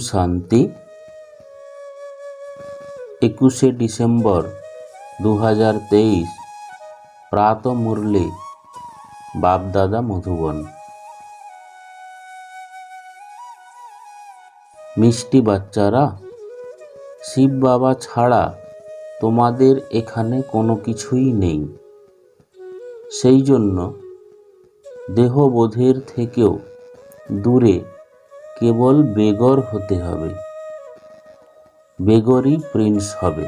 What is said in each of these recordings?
শান্তি। একুশে ডিসেম্বর দু হাজার তেইশ, প্রাত মুরলি, বাপদাদা মধুবন। মিষ্টি বাচ্চারা, শিব বাবা ছাড়া তোমাদের এখানে কোনো কিছুই নেই। সেই জন্য দেহবোধের থেকেও দূরে কেবল বেগর হতে হবে। বেগরই প্রিন্স হবে।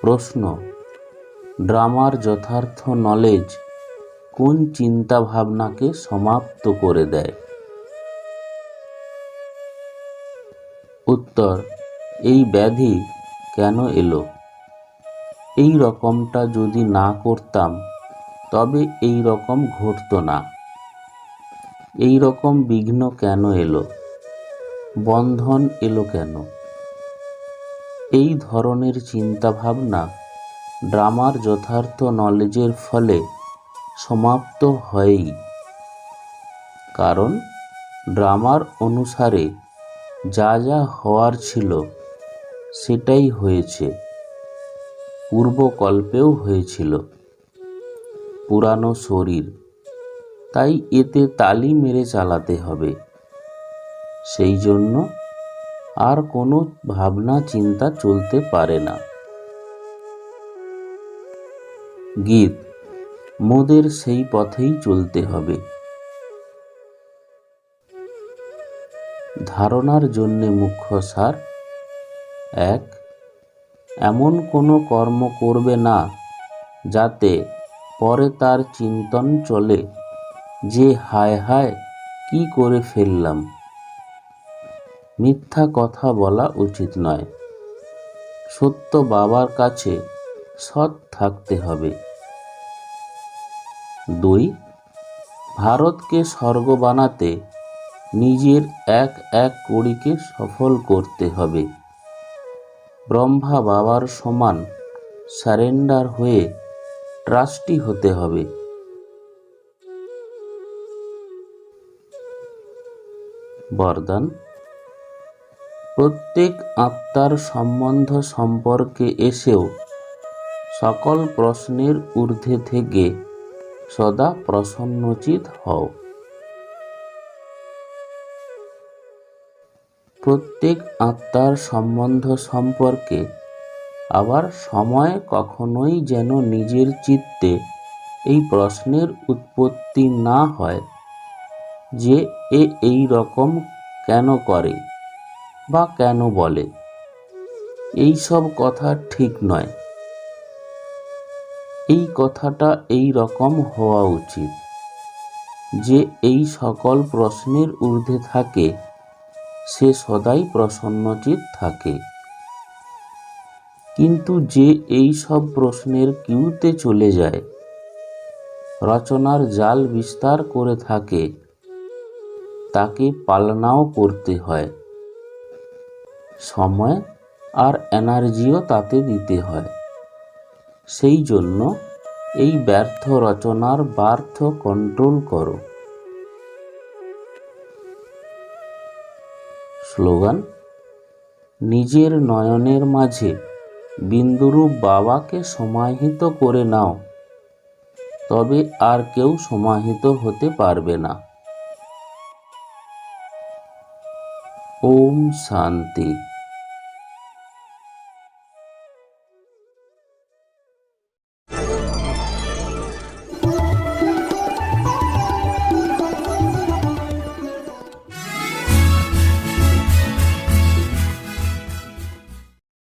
প্রশ্ন, ড্রামার যথার্থ নলেজ কোন চিন্তা ভাবনাকে সমাপ্ত করে দেয়? উত্তর, এই ব্যাধি কেন এলো? এই রকমটা যদি না করতাম, তবে এই রকম ঘটতো না। এই রকম বিঘ্ন কেন এলো? বন্ধন এলো কেন? এই ধরনের চিন্তাভাবনা ড্রামার যথার্থ নলেজের ফলে সমাপ্ত হয়ই। কারণ ড্রামার অনুসারে যা যা হওয়ার ছিল সেটাই হয়েছে। পূর্বকল্পেও হয়েছিল। পুরানো শরীর তাই এতে তালি মেরে চালাতে হবে। সেই জন্য আর কোনো ভাবনা চিন্তা চলতে পারে না। গীত, মোদের সেই পথেই চলতে হবে। ধারণার জন্যে মুখ্য সার, এক, এমন কোনো কর্ম করবে না যাতে পরে তার চিন্তন চলে। যে হায় হায় কি করে ফেললাম। মিথ্যা কথা বলা উচিত নয়। সত্য বাবার কাছে সৎ থাকতে হবে। দুই, ভারতকে স্বর্গ বানাতে নিজের এক এক কড়িকে সফল করতে হবে। ব্রহ্মা বাবার সমান সারেন্ডার হয়ে ট্রাস্টি হতে হবে। বরদান। প্রত্যেক আত্মার সম্বন্ধ সম্পর্কে এসেও সকল প্রশ্নের ঊর্ধ্বে থেকে সদা প্রসন্নচিত হও। প্রত্যেক আত্মার সম্বন্ধ সম্পর্কে আবার সময় কখনোই যেন নিজের চিত্তে এই প্রশ্নের উৎপত্তি না হয়। যে এ এই রকম কেন করে বা কেন বলে? এই সব কথা ঠিক নয়। এই কথাটা এই রকম হওয়া উচিত যে এই সকল প্রশ্নের ঊর্ধ্বে থাকে, সে সদাই প্রসন্নচিত থাকে। কিন্তু যে এই সব প্রশ্নের কিউতে চলে যায়, রচনার জাল বিস্তার করে থাকে তাকে পালনাও করতে হয়। সময় আর এনার্জিও তাতে দিতে হয়। সেই জন্য এই ব্যর্থ রচনার ব্যর্থ কন্ট্রোল করো। স্লোগান, নিজের নয়নের মাঝে বিন্দুরূপ বাবাকে সমাহিত করে নাও, তবে আর কেউ সমাহিত হতে পারবে না। ওম শান্তি